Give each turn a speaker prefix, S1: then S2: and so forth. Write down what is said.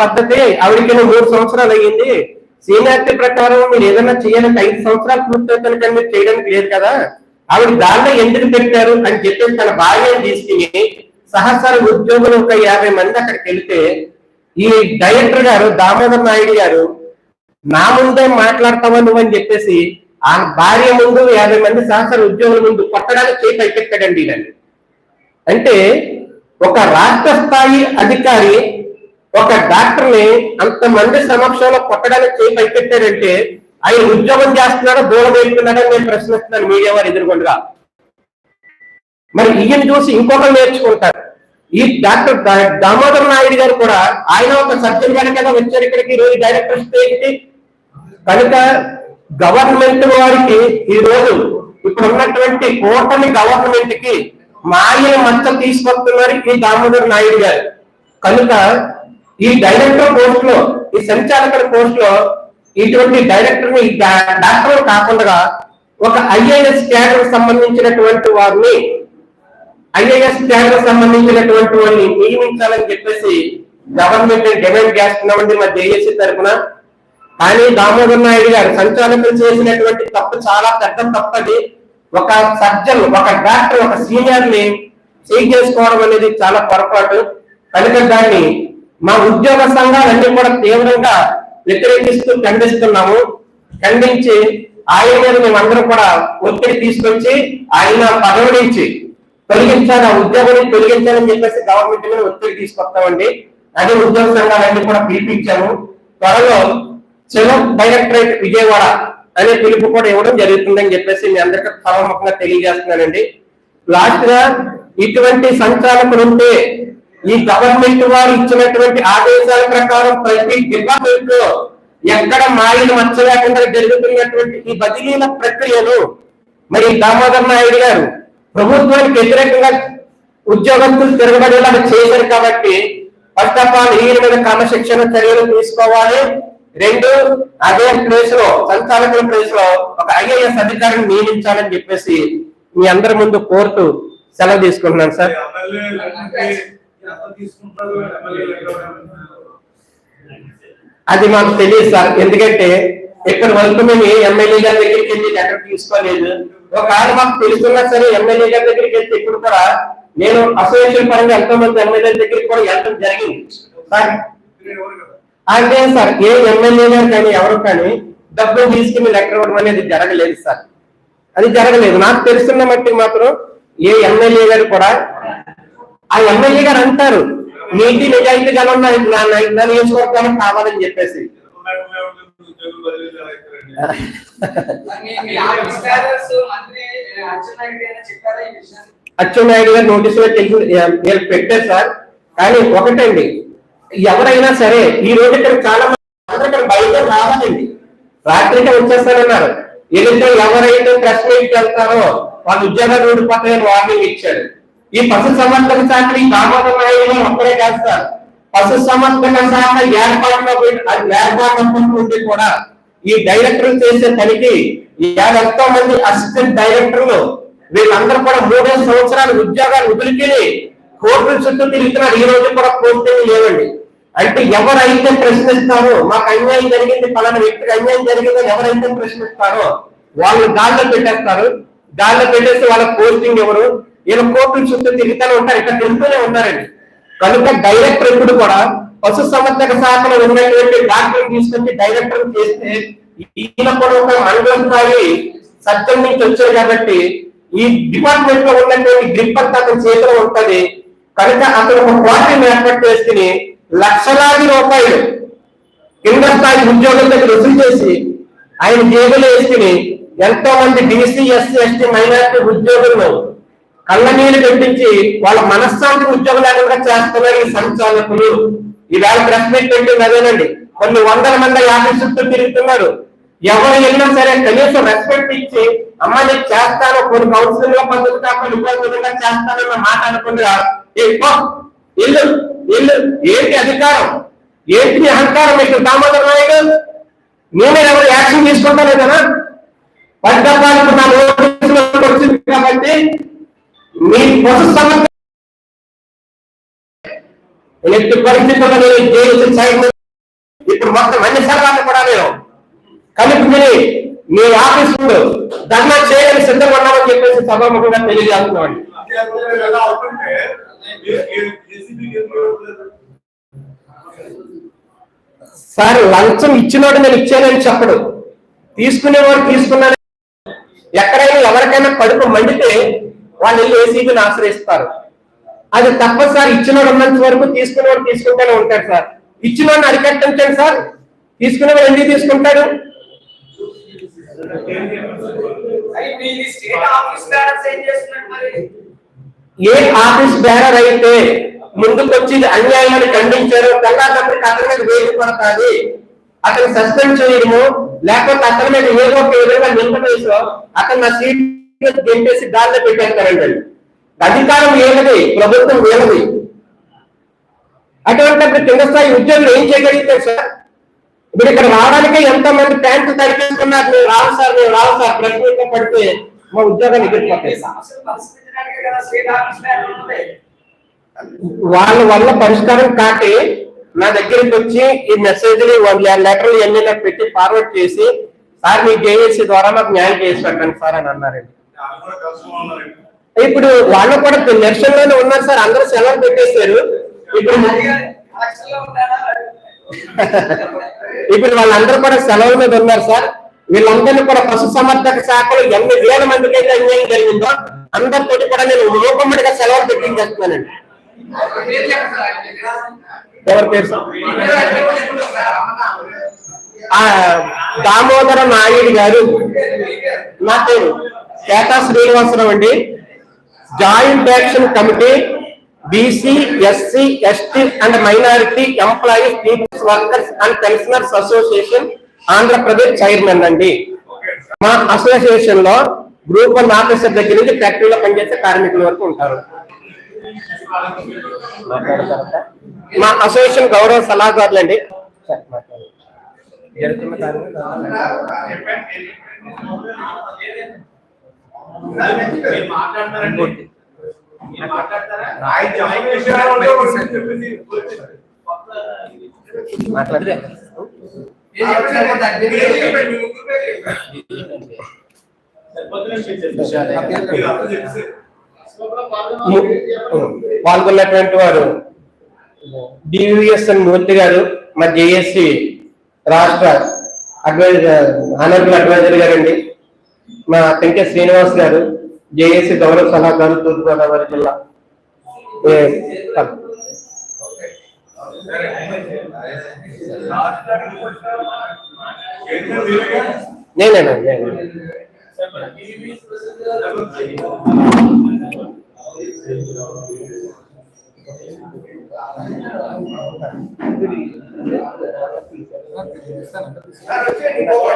S1: పద్ధతి ఆవిడకి మూడు సంవత్సరాలు అయ్యింది. సీనియారిటీ ప్రకారం మీరు ఏదైనా చేయాలంటే ఐదు సంవత్సరాలు పూర్తవుతాను కానీ మీరు చేయడానికి లేదు కదా. ఆవిడ దానిలో ఎందుకు పెట్టారు అని చెప్పేసి తన భార్యను తీసుకుని సహస్ర ఉద్యోగులు ఒక యాభై మంది అక్కడికి వెళితే ఈ డైరెక్టర్ గారు దామోదర్ నాయుడు గారు నా ముందే మాట్లాడతావా నువ్వు? అని చెప్పేసి ఆ భార్య ముందు యాభై మంది సహస్ర ఉద్యోగుల ముందు కొట్టడానికి చేయి పైకెత్తాడండి అంటే ఒక రాష్ట్ర స్థాయి అధికారి ఒక డాక్టర్ని అంత అంతమంది సమక్షంలో కొట్టడానికి చేయి పైకెట్టారంటే ఆయన ఉద్యోగం చేస్తున్నాడో దూరం వెళ్తున్నాడో నేను ప్రశ్నిస్తున్నాను మీడియా వారు ఎదుర్కొండగా. మరి ఈయన చూసి ఇంకొకరు నేర్చుకుంటారు. ఈ డాక్టర్ దామోదర్ నాయుడు గారు కూడా ఆయన ఒక సర్జన్ గారి కదా వచ్చారు ఇక్కడికి. ఈ రోజు డైరెక్టర్ ఏంటి కనుక గవర్నమెంట్ వారికి ఈ రోజు ఇప్పుడు ఉన్నటువంటి కూటమి గవర్నమెంట్కి మాయ మచ్చ తీసుకొస్తున్నారు ఈ దామోదర్ నాయుడు గారు. కనుక ఈ డైరెక్టర్ పోస్ట్లో ఈ సంచాలకుల పోస్ట్లో ఇటువంటి డైరెక్టర్ని డాక్టర్ కాకుండా ఒక ఐఏఎస్ క్యాడర్ సంబంధించినటువంటి వారిని ఐఏఎస్ క్యాడర్ సంబంధించినటువంటి వారిని నియమించాలని చెప్పేసి గవర్నమెంట్ డిమాండ్ చేస్తున్నామండి మా జేఏసీ తరఫున. కానీ దామోదర్ నాయుడు గారు సంచాలకులు చేసినటువంటి తప్పు చాలా పెద్ద తప్పది ఒక సర్జన్ ఒక డాక్టర్ ఒక సీనియర్ని చేసుకోవడం అనేది చాలా పొరపాటు. కనుక దాన్ని మా ఉద్యోగ సంఘాలన్నీ కూడా తీవ్రంగా వ్యతిరేకిస్తూ ఖండిస్తున్నాము. ఖండించి ఆయన మీద మేమందరం కూడా ఒత్తిడి తీసుకొచ్చి ఆయన పదవి నుంచి తొలగించాలి ఆ ఉద్యోగం తొలగించాలని చెప్పేసి గవర్నమెంట్ మీద ఒత్తిడి తీసుకొస్తామండి. అదే ఉద్యోగ సంఘాలన్నీ కూడా పిలిపించాము. త్వరలో చెలో డైరెక్టరేట్ విజయవాడ అనే పిలుపు కూడా ఇవ్వడం జరుగుతుందని చెప్పేసి మీ అందరికీ సర్వముఖంగా తెలియజేస్తున్నానండి. లాస్ట్గా ఇటువంటి సంచాలకులు ఉంటే ఈ గవర్నమెంట్ వారు ఇచ్చినటువంటి ఆదేశాల ప్రకారం ప్రతి డిపార్ట్మెంట్లో ఎక్కడ మాయలు మచ్చ లేకుండా జరుగుతున్నటువంటి ఈ బదిలీల ప్రక్రియను మరి దామోదర్ నాయుడు గారు ప్రభుత్వానికి వ్యతిరేకంగా ఉద్యోగస్తులు తిరగబడేలా చేశారు కాబట్టి ఫస్ట్ ఆఫ్ ఆల్ ఈయన మీద క్రమశిక్షణ చర్యలు తీసుకోవాలి. రెండు అదే ప్లేస్లో సంచాలకుల ప్లేస్లో ఒక ఐఏఎస్ అధికారిని నియమించాలని చెప్పేసి మీ అందరి ముందు కోరుతూ సెలవు తీసుకుంటున్నాను సార్. అది మాకు తెలియదు సార్. ఎందుకంటే ఇక్కడ వరకు మేము ఎమ్మెల్యే గారి దగ్గరికి వెళ్ళి లెటర్ తీసుకోలేదు. ఒకవేళ మాకు తెలుస్తున్నా సరే ఎమ్మెల్యే గారి దగ్గరికి వెళ్తే ఇప్పుడు కూడా నేను అసోసియేషన్ పరంగా ఎంతో మంది ఎమ్మెల్యే దగ్గరికి కూడా వెళ్ళడం జరిగింది. సార్ అంటే సార్ ఏ ఎమ్మెల్యే గారు కానీ ఎవరు కానీ డబ్బులు తీసుకుని లెటర్ ఇవ్వడం అనేది జరగలేదు సార్. అది జరగలేదు. నాకు తెలుసున్న మట్టి మాత్రం ఏ ఎమ్మెల్యే గారు కూడా ఆ ఎమ్మెల్యే గారు అంటారు నీటి నిజాయితీ గల ఉన్న నా- నియోజకవర్గానికి కావాలని చెప్పేసి.
S2: అచ్చెన్నాయుడు గారు చెప్పారా ఈ
S1: నోటీసులో మీరు పెట్టారు సార్. కానీ ఒకటండి ఎవరైనా సరే ఈ రోజు ఇక్కడ చాలా మంది ఇక్కడ బయట రావాలండి. రాత్రికి వచ్చేస్తారన్నారు. ఏదైతే ఎవరైతే ప్రెస్ మీట్ వెళ్తారో వాళ్ళు ఉద్యోగాలు ఊడిపోతాయని వార్నింగ్ ఇచ్చారు. ఈ పశు సంవర్ధక శాఖ ఈ దామోదర నాయుడు ఒక్కడే కాదు పశు సంవర్ధక శాఖ ఏర్పాటులో ఏర్పాటు కూడా ఈ డైరెక్టర్లు చేసే పనికి ఎంతో మంది అసిస్టెంట్ డైరెక్టర్లు వీళ్ళందరూ కూడా మూడే సంవత్సరాలు ఉద్యోగాలు వదిలికెళ్ళి కోర్టుల చుట్టూ తిరుగుతున్నారు. ఈ రోజు కూడా కోర్టులు లేవండి. అంటే ఎవరైతే ప్రశ్నిస్తారో మాకు అన్యాయం జరిగింది పలానా వ్యక్తికి అన్యాయం జరిగిందని ఎవరైతే ప్రశ్నిస్తారో వాళ్ళు గాల్లో పెట్టేస్తారు. గాల్లో పెట్టేసి వాళ్ళ పోస్టింగ్ ఎవరు? ఈయన కోర్టుల చుట్టూ తిరుగుతూనే ఉంటారు ఇక్కడ తిరుగుతూనే ఉన్నారండి. కనుక డైరెక్టర్ ఇప్పుడు కూడా పశు సంవర్ధక శాఖలో ఉన్నటువంటి డాక్టర్ తీసుకొచ్చి డైరెక్టర్ చేస్తే ఈయన కూడా ఒక అనుభవం స్థాయి సత్యం నుంచి వచ్చారు కాబట్టి ఈ డిపార్ట్మెంట్లో ఉన్నటువంటి గ్రిప్ అంతా అతని చేతిలో ఉంటది. కనుక అతను ఒక పార్టీని ఏర్పాటు చేసుకుని లక్షలాది రూపాయలు కింద స్థాయి ఉద్యోగుల దగ్గర రుసులు చేసి ఆయన జేబులు వేసుకుని ఎంతో మంది బీసీ ఎస్సీ ఎస్టీ మైనారిటీ ఉద్యోగులను కళ్ళనీళ్ళు పెట్టించి వాళ్ళ మనశ్శాంతి ఉద్యోగం లేకుండా చేస్తున్నారు ఈ సంచాలకులు. ఈవేళ ప్రెస్ మీట్ పెట్టింది అదేనండి. కొన్ని వందల మంది ఆఫీస్ చుట్టూ తిరుగుతున్నారు. ఎవరు వెళ్ళినా సరే కనీసం రెస్పెక్ట్ ఇచ్చి అమ్మ నేను చేస్తాను కొన్ని కౌన్సిలింగ్లో పద్ధతి కాకుండా ఉపయోగంగా చేస్తానన్న మాట అనుకుంటున్నా ఇల్లు ఇల్లు ఏంటి అధికారం? ఏంటి అహంకారం మీకు దామోదర నాయుడు? నేనే ఎవరు యాక్షన్ తీసుకుంటాను కదా పడ్డపాలకు నా నోటీసులోకి వచ్చింది కాబట్టి మీ పశు ఎట్టి పరిస్థితుల్లో నేను ఇప్పుడు మొత్తం అన్ని సర్వాన్ని కూడా నేను కలుపుకుని మీ ఆఫీస్ ముందు ధర్నా చేయడానికి సిద్ధంగా ఉన్నామని చెప్పేసి సభాముఖంగా తెలియజేస్తున్నామండి. సార్ లంచం ఇచ్చినోడు నేను ఇచ్చానని చెప్పడు. తీసుకునేవాడు తీసుకున్నాను ఎక్కడైనా ఎవరికైనా కడుపు మండితే వాళ్ళు వెళ్ళి ఏసీబీని ఆశ్రయిస్తారు? అది తప్ప సార్ ఇచ్చినోడు ఉన్నంత వరకు తీసుకునేవాడు తీసుకుంటూనే ఉంటాడు సార్. ఇచ్చినోడిని అరికట్టించండి సార్. తీసుకునేవాడు ఎందుకు తీసుకుంటాడు?
S2: ఏం
S1: ఆఫీస్ బేరర్ అయితే ముందుకు వచ్చి ఇది అన్యాయాన్ని ఖండించారు తెల్లారి అతని మీద వేలు పడతాది. అతను సస్పెండ్ చేయడము లేకపోతే అతని మీద ఏదో ఒక విధంగా నింపేసో అతను నా సీట్ గెంటేసి గాల్లో పెట్టేస్తారండి వాళ్ళు. అధికారం ఏమది ప్రభుత్వం ఏమది అటువంటిప్పుడు కింద స్థాయి ఉద్యోగులు ఏం చేయగలుగుతారు సార్? ఇప్పుడు ఇక్కడ రావడానికే ఎంతో మంది ప్యాంట్లు తరిపేసుకున్నారు? మేము రావు సార్ మేము రావు సార్ ప్రశ్న పడితే మా ఉద్యోగాలు ఎగిరిపోతాయి. వాళ్ళ వల్ల పరిష్కారం కాకే నా దగ్గరికి వచ్చి ఈ మెసేజ్లు లెటర్లు ఎన్ని పెట్టి ఫార్వర్డ్ చేసి సార్ మీ జేఏసీ ద్వారా మాకు న్యాయం చేసి పెట్టండి సార్ అని అన్నారండి. ఇప్పుడు వాళ్ళు కూడా నిరసనలోనే ఉన్నారు సార్ అందరూ సెలవు పెట్టేశారు. ఇప్పుడు ఇప్పుడు వాళ్ళందరూ కూడా సెలవు మీద ఉన్నారు సార్. వీళ్ళందరినీ కూడా పశు సంవర్ధక శాఖలో ఎన్ని వేల మందికి అయితే అన్యాయం జరిగిందో అందరితోటి కూడా నేను మూకమ్మడిగా సెలవు పెట్టించేస్తున్నానండి. ఎవరి పేరు దామోదర నాయుడు గారు. నా పేరు. కేతా శ్రీనివాసరావు అండి. Joint action committee BC SC ST and minority employees peoples workers and pensioners association Andhra Pradesh chairman అండి. మా అసోసియేషన్లో గ్రూప్ వన్ ఆఫీసర్ దగ్గర నుంచి ఫ్యాక్టరీలో పనిచేసే కార్మికుల వరకు ఉంటారు. మా అసోసియేషన్ గౌరవ సలహాదారులు అండి జరుగుతున్న
S3: మాట్లాడతారా?
S1: పాల్గొన్నటువంటి వారు డివిఎస్ మూర్తి గారు మా జేఎస్సి రాష్ట్ర అడ్వైజర్ ఆనరబుల్ అడ్వైజర్ గారండి. మా పెంకే శ్రీనివాస్ గారు జేఏసీ గౌరవ సలహాదారు తూర్పుగోదావరి జిల్లా ఏ,
S3: ఏంటంటే మీరేగా?
S1: నేనే